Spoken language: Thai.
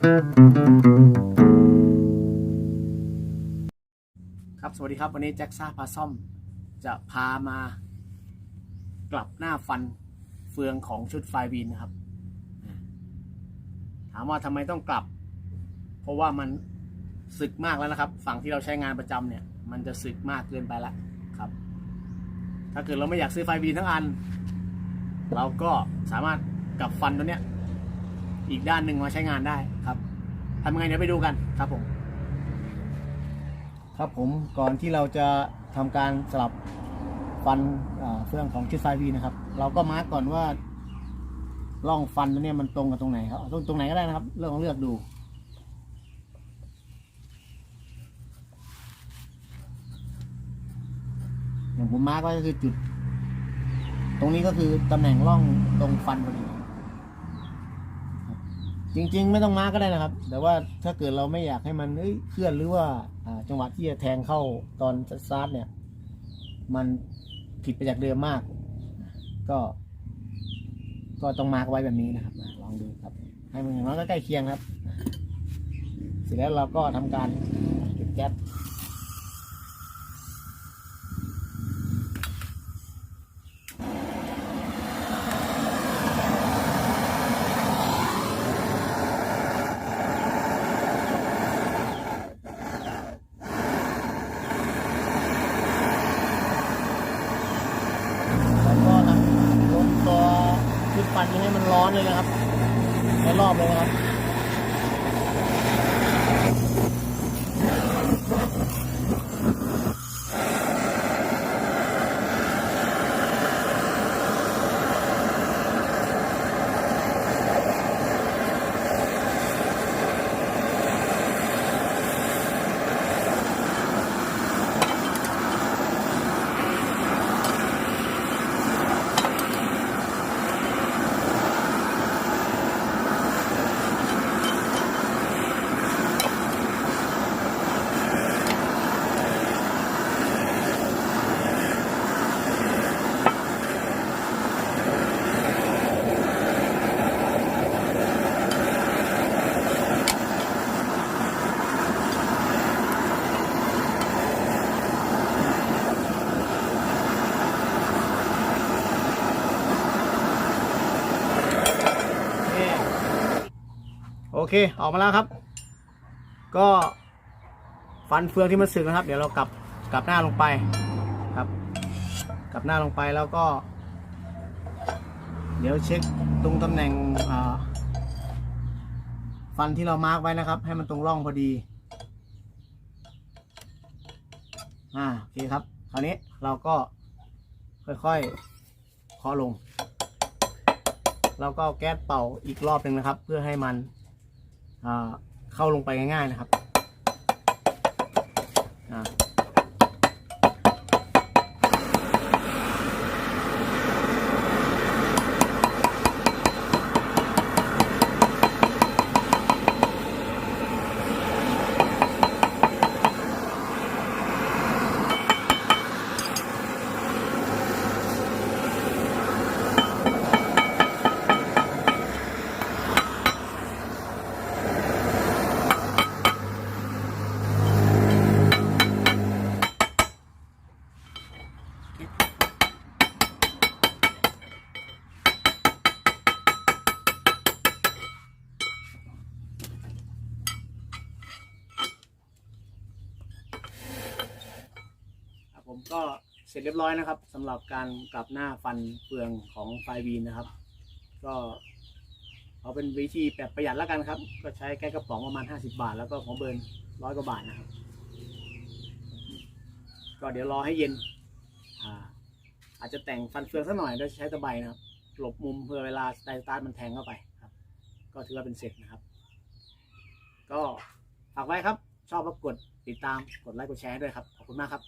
ครับ สวัสดีครับ วันนี้แจ็คซ่าพาซ่อม จะพามา กลับหน้าฟันเฟืองของชุดไฟวีนนะครับ ถามว่าทำไมต้องกลับ เพราะว่ามันสึกมากแล้วนะครับ ฝั่งที่เราใช้งานประจำเนี่ย มันจะสึกมากเกินไปแล้วครับ ถ้าเกิดเราไม่อยากซื้อไฟวีนทั้งอัน เราก็สามารถกลับฟันตัวเนี้ย อีกด้านหนึ่งมาใช้งานได้ครับทำยังไงเดี๋ยวไปดูกันครับผม ครับผมก่อนที่เราจะทำการสลับฟันอ่าเฟืองของชุดไฟวีนะครับ เราก็มาร์กก่อนว่าร่องฟันตัวเนี้ยมันตรงกับตรงไหนครับตรงตรงไหนก็ได้นะครับเลือกเลือกดูอย่างผมมาร์กไว้ก็คือจุด ตรงนี้ก็คือตำแหน่งร่องตรงฟันพอดี จริง ๆ ไม่ต้องมาก็ได้นะครับ แต่ว่าถ้าเกิดเราไม่อยากให้มันเอ้ยเคลื่อนหรือว่าอ่าจังหวะที่จะแทงเข้าตอนสตาร์ทเนี่ย มันผิดไปจากเดิมมาก ก็ ก็ต้องมาร์กไว้แบบนี้นะครับอะลองดูครับ ให้มันอย่างน้อยก็ใกล้เคียงครับ เสร็จแล้วเราก็ทำการจุดแก๊ส แล้วก็ทำลงตัว ชุดฟันนี้ให้มันร้อนเลยนะครับในรอบเลยนะครับ นี่โอ เคออกมาแล้วครับ ก็ฟันเฟืองที่มันสึกนะครับ เดี๋ยวเรากลับกลับหน้าลงไปครับ กลับหน้าลงไปแล้วก็ เดี๋ยวเช็คตรงตำแหน่งฟันที่เรามาร์กไว้นะครับ ให้มันตรงร่องพอดีอ่าโอเคครับคราวนี้เราก็ค่อยๆเคาะลงเราก็แก๊สเป่าอีกรอบหนึ่งนะครับ เพื่อให้มัน เข้าลงไปง่ายๆนะครับ ก็เสร็จเรียบร้อยนะครับสำหรับการกลับหน้าฟันเฟืองของไฟวีนนะครับ ก็เอาเป็นวิธีแบบประหยัดแล้วกันครับ ก็ใช้แก้กระป๋องประมาณ 50 บาท แล้วก็ของเบิร์นร้อยกว่าบาทนะครับ ก็เดี๋ยวรอให้เย็นอ่าอาจจะแต่งฟันเฟืองสักหน่อยโดยใช้ตะไบนะครับหลบมุมเพื่อเวลาสไตล์สตาร์ทมันแทงเข้าไปครับ ก็ถือว่าเป็นเสร็จนะครับ ก็ฝากไว้ครับ ชอบก็กดติดตามกดไลค์กดแชร์ด้วยครับ ขอบคุณมากครับ